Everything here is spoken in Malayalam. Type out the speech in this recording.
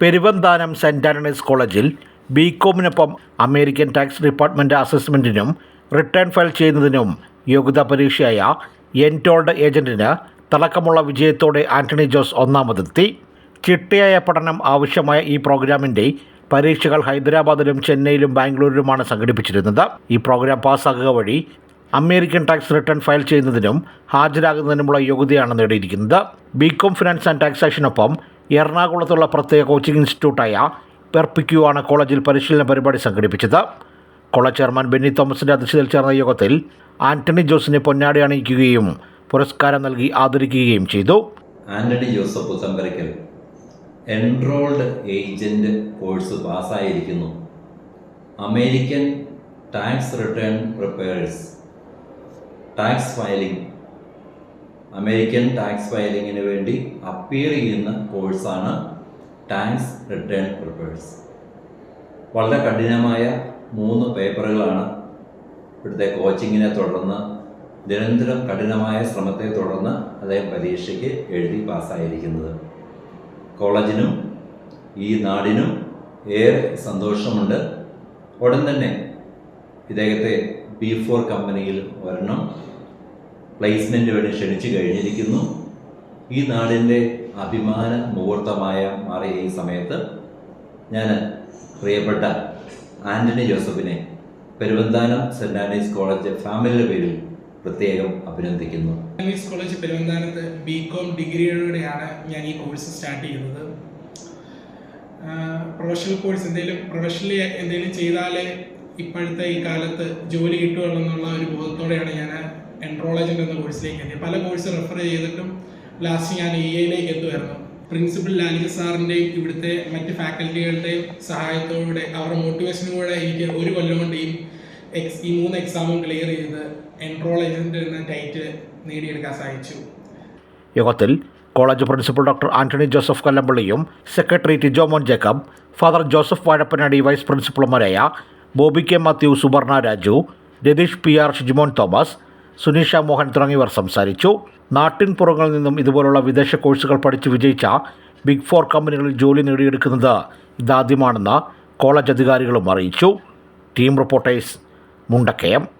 പെരുവന്താനം സെന്റ് ആന്റണീസ് കോളേജിൽ ബി കോമിനൊപ്പം അമേരിക്കൻ ടാക്സ് ഡിപ്പാർട്ട്മെന്റ് അസസ്മെന്റിനും റിട്ടേൺ ഫയൽ ചെയ്യുന്നതിനും യോഗ്യതാ പരീക്ഷയായ എൻടോൾഡ് ഏജന്റിന് തിളക്കമുള്ള വിജയത്തോടെ ആന്റണി ജോസ് ഒന്നാമതെത്തി. ചിട്ടയായ പഠനം ആവശ്യമായ ഈ പ്രോഗ്രാമിന്റെ പരീക്ഷകൾ ഹൈദരാബാദിലും ചെന്നൈയിലും ബാംഗ്ലൂരിലുമാണ് സംഘടിപ്പിച്ചിരുന്നത്. ഈ പ്രോഗ്രാം പാസ്സാകുക വഴി അമേരിക്കൻ ടാക്സ് റിട്ടേൺ ഫയൽ ചെയ്യുന്നതിനും ഹാജരാകുന്നതിനുമുള്ള യോഗ്യതയാണ് നേടിയിരിക്കുന്നത്. ബികോം ഫിനാൻസ് ആൻഡ് ടാക്സേഷനൊപ്പം എറണാകുളത്തുള്ള പ്രത്യേക കോച്ചിംഗ് ഇൻസ്റ്റിറ്റ്യൂട്ടായ പെർപ്പിക്യു ആണ് കോളേജിൽ പരിശീലന പരിപാടി സംഘടിപ്പിച്ചത്. കോളേജ് ചെയർമാൻ ബെന്നി തോമസിന്റെ അധ്യക്ഷതയിൽ ചേർന്ന യോഗത്തിൽ ആന്റണി ജോസിനെ പൊന്നാടി അണിയിക്കുകയും പുരസ്കാരം നൽകി ആദരിക്കുകയും ചെയ്തു. Antony Joseph Puthamparackal enrolled agent course പാസ്സായിരിക്കുന്നു. American tax return preparers tax filing. American tax ഫയലിങ്ങിന് വേണ്ടി അപ്പിയർ ചെയ്യുന്ന കോഴ്സാണ് ടാക്സ് റിട്ടേൺ പ്രിപ്പേഴ്സ് വളരെ കഠിനമായ മൂന്ന് പേപ്പറുകളാണ് ഇവിടുത്തെ കോച്ചിങ്ങിനെ തുടർന്ന് നിരന്തരം കഠിനമായ ശ്രമത്തെ തുടർന്ന് അദ്ദേഹം പരീക്ഷയ്ക്ക് എഴുതി പാസ്സായിരിക്കുന്നത് കോളേജിനും ഈ നാടിനും ഏറെ സന്തോഷമുണ്ട്. ഉടൻ തന്നെ ഇദ്ദേഹത്തെ ബി ഫോർ കമ്പനിയിൽ വരണം. പ്ലേസ്മെന്റ് വേണ്ടി ക്ഷണിച്ചു കഴിഞ്ഞിരിക്കുന്നു. ഈ നാടിന്റെ അഭിമാന മുഹൂർത്തമായ മാറിയ ഈ സമയത്ത് ഞാൻ പ്രിയപ്പെട്ട ആന്റണി ജോസഫിനെ പെരുവന്താനം സെന്റ് ആൻഡീസ് കോളേജ് ഫാമിലിയുടെ പേരിൽ പ്രത്യേകം അഭിനന്ദിക്കുന്നു. സർവീസ് കോളേജ് പെരുവന്താനത്ത് ബി കോം ഡിഗ്രിയോടെയാണ് ഞാൻ ഈ കോഴ്സ് സ്റ്റാർട്ട് ചെയ്യുന്നത്. പ്രൊഫഷണൽ കോഴ്സ് എന്തെങ്കിലും പ്രൊഫഷണലി എന്തെങ്കിലും ചെയ്താലേ ഇപ്പോഴത്തെ ഈ കാലത്ത് ജോലി കിട്ടുകയുള്ളൂ എന്നുള്ള ഒരു ബോധത്തോടെയാണ് ഞാൻ എൻട്രോളജന്റ് എന്ന കോഴ്സിലേക്ക് എത്തി. പല കോഴ്സ് റെഫർ ചെയ്തിട്ടും ലാസ്റ്റ് ഞാൻ ഇ എയിലേക്ക് എത്തുമായിരുന്നു പ്രിൻസിപ്പൽ ലാലിക സാറിന്റെയും ഇവിടുത്തെ മറ്റ് ഫാക്കൽറ്റികളുടെയും സഹായത്തോടെ അവരുടെ മോട്ടിവേഷനിലൂടെ എനിക്ക് ഒരു കൊല്ലം കൊണ്ട് ഈ എക്സ് ഈ മൂന്ന് എക്സാമും ക്ലിയർ ചെയ്ത് എൻട്രോൾ ഏജന്റ് എന്ന ടൈറ്റിൽ നേടിയെടുക്കാൻ സാധിച്ചു. യോഗത്തിൽ college principal doctor Antony Joseph കല്ലമ്പള്ളിയും secretary Tijomon Jacob father Joseph Vazhappanadi vice പ്രിൻസിപ്പൽമാരായ Bobby K Mathew Suberna Raju Ratheesh P R Shijimon Thomas Suneesha Mohan തുടങ്ങിയവർ സംസാരിച്ചു. നാട്ടിൻ പുറങ്ങളിൽ നിന്നും ഇതുപോലുള്ള വിദേശ കോഴ്സുകൾ പഠിച്ച് വിജയിച്ച ബിഗ് ഫോർ കമ്പനികളിൽ ജോലി നേടിയെടുക്കുന്നത് ഇതാദ്യമാണെന്ന് കോളേജ് അധികാരികളും അറിയിച്ചു. Team reporters Mundakkayam.